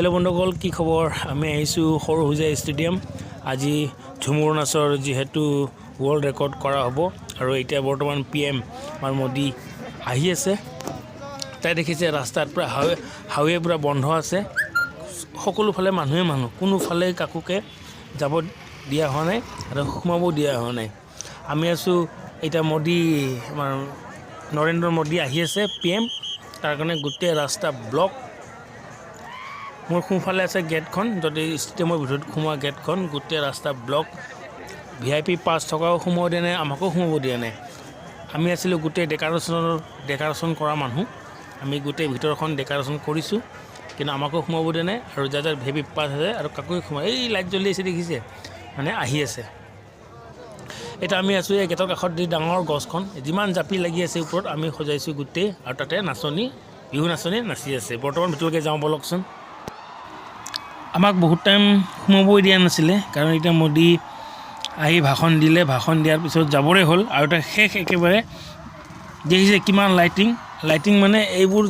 Hello' বন্ধুসকল কি খবৰ? আমি আহিছোঁ সৰু হোজাই ষ্টেডিয়াম। আজি ঝুমুৰ নাচৰ যিহেতু ৱৰ্ল্ড ৰেকৰ্ড কৰা হ'ব আৰু এতিয়া বৰ্তমান পি এম আমাৰ মোদী আহি আছে। তাই দেখিছে ৰাস্তাত পূৰা হাৱে হাৱে পূৰা বন্ধ আছে। সকলোফালে মানুহে মানুহ, কোনোফালে কাকোকে যাব দিয়া হোৱা নাই আৰু সোমাব দিয়া হোৱা নাই। আমি আছোঁ, এতিয়া মোদী, আমাৰ নৰেন্দ্ৰ মোদী আহি আছে পি এম তাৰ কাৰণে গোটেই ৰাস্তা ব্লক মোৰ সোঁফালে আছে গেটখন, যদি ষ্টেডিয়ামৰ ভিতৰত সোমোৱা গেটখন, গোটেই ৰাস্তা block V I P pass থকাও সোমাব দিয়া নাই, আমাকো সোমাব দিয়া নাই। আমি আছিলোঁ গোটেই ডেকাৰেশ্যনৰ, ডেকাৰেশ্যন কৰা মানুহ। আমি গোটেই ভিতৰখন ডেকাৰেশ্যন কৰিছোঁ, কিন্তু আমাকো সোমাব দিয়া নাই আৰু যাৰ যাৰ ভি পি পাছ আছে আৰু কাকোৱে সোমাই এই লাইট জ্বলি আছে, দেখিছে? মানে আহি আছে। এতিয়া আমি আছোঁ এই গেটৰ কাষত যি ডাঙৰ গছখন, যিমান জাপি লাগি আছে ওপৰত, আমি সজাইছোঁ গোটেই আৰু তাতে নাচনী, বিহু নাচনী নাচি আছে। বৰ্তমান ভিতৰলৈকে যাওঁ ব'লকচোন। আমাক বহুত টাইম সোমাবই দিয়া নাছিলে, কাৰণ এতিয়া মোদী আহি ভাষণ দিলে, ভাষণ দিয়াৰ পিছত যাবৰে হ'ল আৰু এটা শেষ একেবাৰে দেখিছে কিমান লাইটিং লাইটিং মানে এইবোৰ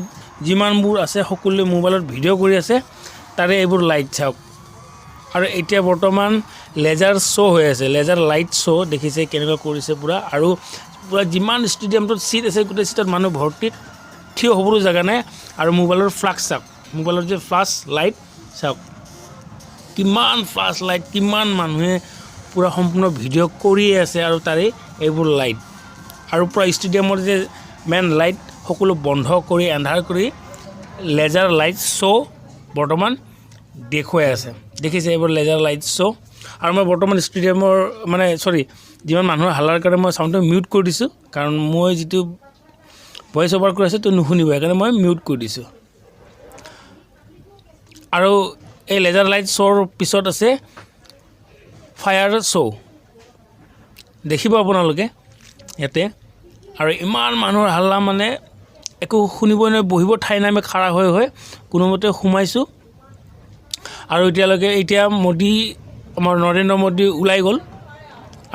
যিমানবোৰ আছে সকলোৱে মোবাইলত ভিডিঅ' কৰি আছে, তাৰে এইবোৰ লাইট চাওক। আৰু এতিয়া বৰ্তমান লেজাৰ শ্ব' হৈ আছে লেজাৰ লাইট শ্ব' দেখিছে কেনেকুৱা কৰিছে পূৰা, আৰু পূৰা যিমান ষ্টেডিয়ামটোত ছিট আছে, গোটেই ছিটত মানুহ ভৰ্তি থিয় হ'বলৈ জেগা নাই, আৰু মোবাইলৰ ফ্লাক্স চাওক, মোবাইলৰ যে ফ্লাছ লাইট চাওক। কিমান ফ্লাছ লাইট কিমান মানুহে পূৰা সম্পূৰ্ণ ভিডিঅ' কৰিয়ে আছে আৰু তাৰে এইবোৰ লাইট আৰু পূৰা ষ্টেডিয়ামৰ যে মেইন লাইট সকলো বন্ধ কৰি এন্ধাৰ কৰি লেজাৰ লাইট শ্ব' বৰ্তমান দেখুৱাই আছে। দেখিছে এইবোৰ লেজাৰ লাইট শ্ব' আৰু মই বৰ্তমান ষ্টেডিয়ামৰ মানে চৰি যিমান মানুহৰ হাল্লাৰ কাৰণে মই চাউণ্ডটো মিউট কৰি দিছোঁ, কাৰণ মই যিটো ভইচ অভাৰ কৰি আছোঁ, তো নুশুনিব সেইকাৰণে মই মিউট কৰি দিছোঁ। আৰু এই লেজাৰ লাইট শ্ব'ৰ পিছত আছে ফায়াৰ শ্ব' দেখিব আপোনালোকে ইয়াতে। আৰু ইমান মানুহৰ হাল্লা মানে একো শুনিবই নোৱাৰে বহিব ঠাই নাই আমি খাৰা হৈ হৈ কোনোমতে সোমাইছোঁ। আৰু এতিয়ালৈকে এতিয়া মোদী আমাৰ নৰেন্দ্ৰ মোদী ওলাই গ'ল।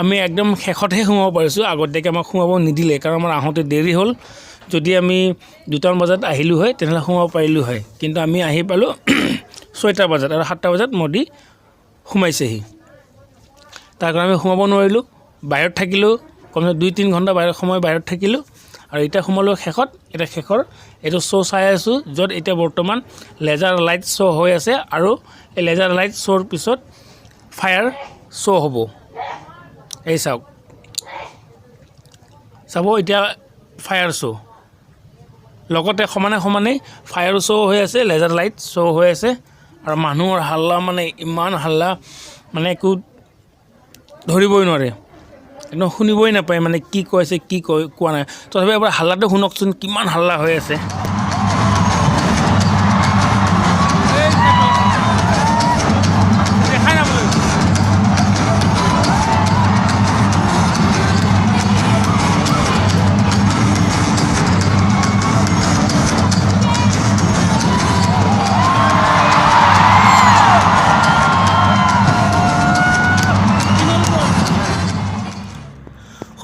আমি একদম শেষতহে সোমাব পাৰিছোঁ আগতীয়াকৈ আমাক সোমাব নিদিলে কাৰণ আমাৰ আহোঁতে দেৰি হ'ল। যদি আমি দুটামান বজাত আহিলোঁ হয় তেনেহ'লে সোমাব পাৰিলোঁ হয়। কিন্তু আমি আহি পালোঁ ছয়টা বজাত আৰু সাতটা বজাত মোদী সোমাইছেহি। তাৰ কাৰণে আমি সোমাব নোৱাৰিলোঁ, বাহিৰত থাকিলোঁ, কমচে দুই তিনি ঘণ্টা বাহিৰত সময় বাহিৰত থাকিলোঁ আৰু এতিয়া সোমালোঁ শেষত, এতিয়া শেষৰ এইটো শ্ব' চাই আছোঁ, য'ত এতিয়া বৰ্তমান লেজাৰ লাইট শ্ব' হৈ আছে আৰু এই লেজাৰ লাইট শ্ব'ৰ পিছত ফায়াৰ শ্ব' হ'ব। এই চাওক। চাব এতিয়া ফায়াৰ শ্ব' লগতে সমানে সমানে ফায়াৰ শ্ব' হৈ আছে লেজাৰ লাইট শ্ব' হৈ আছে। আৰু মানুহৰ হাল্লা মানে ইমান হাল্লা মানে একো ধৰিবই নোৱাৰে। একদম শুনিবই নাপায় মানে কি কৈছে কি কৈ কোৱা নাই। তথাপি এবাৰ হাল্লাটো শুনকচোন, কিমান হাল্লা হৈ আছে।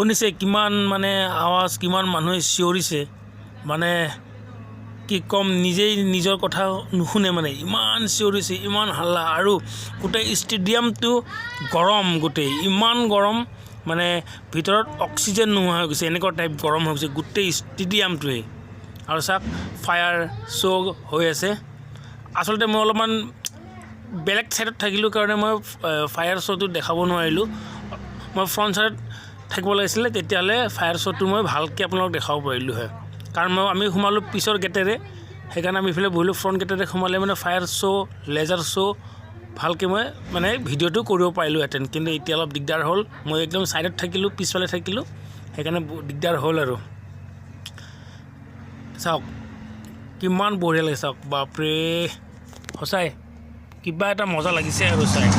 শুনিছে কিমান মানে আৱাজ, কিমান মানুহে চিঞৰিছে। মানে কি ক'ম, নিজেই নিজৰ কথা নুশুনে মানে। ইমান চিঞৰিছে, ইমান হাল্লা। আৰু গোটেই ষ্টেডিয়ামটো গৰম গোটেই, ইমান গৰম। মানে ভিতৰত অক্সিজেন নোহোৱা হৈ গৈছে, এনেকুৱা টাইপ গৰম হৈ গৈছে গোটেই ষ্টেডিয়ামটোৱেই আৰু চাওক ফায়াৰ শ্ব' হৈ আছে। আচলতে মই অলপমান বেলেগ ছাইডত থাকিলোঁ কাৰণে মই ফায়াৰ শ্ব'টো দেখাব নোৱাৰিলোঁ। মই ফ্ৰণ্ট ছাইডত থাকিব লাগিছিলে, তেতিয়াহ'লে ফায়াৰ শ্ব'টো মই ভালকৈ আপোনালোকক দেখাব পাৰিলোঁ হয় কাৰণ মই, আমি সোমালোঁ পিছৰ গেটেৰে সেইকাৰণে আমি ইফালে বহিলোঁ ফ্ৰণ্ট গেটেৰে সোমালে মানে ফায়াৰ শ্ব' লেজাৰ শ্ব' ভালকৈ মই মানে ভিডিঅ'টো কৰিব পাৰিলোঁহেঁতেন। কিন্তু এতিয়া অলপ দিগদাৰ হ'ল। মই একদম ছাইডত থাকিলোঁ, পিছফালে থাকিলোঁ। সেইকাৰণে দিগদাৰ হ'ল আৰু। চাওক, কিমান বঢ়িয়া লাগে চাওক, বাপৰে! সঁচাই, কিবা এটা মজা লাগিছে আৰু চাই।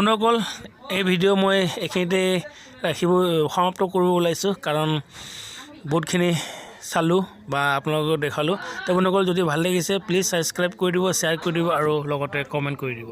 বন্ধুসকল, এই ভিডিঅ' মই এইখিনিতে ৰাখিব, সমাপ্ত কৰিব ওলাইছোঁ কাৰণ বহুতখিনি চালোঁ বা আপোনালোকক দেখালোঁ। তো বন্ধুসকল, যদি ভালো লাগিছে প্লিজ ছাবস্ক্ৰাইব কৰি দিব শ্বেয়াৰ কৰি দিব আৰু লগতে কমেণ্ট কৰি দিব।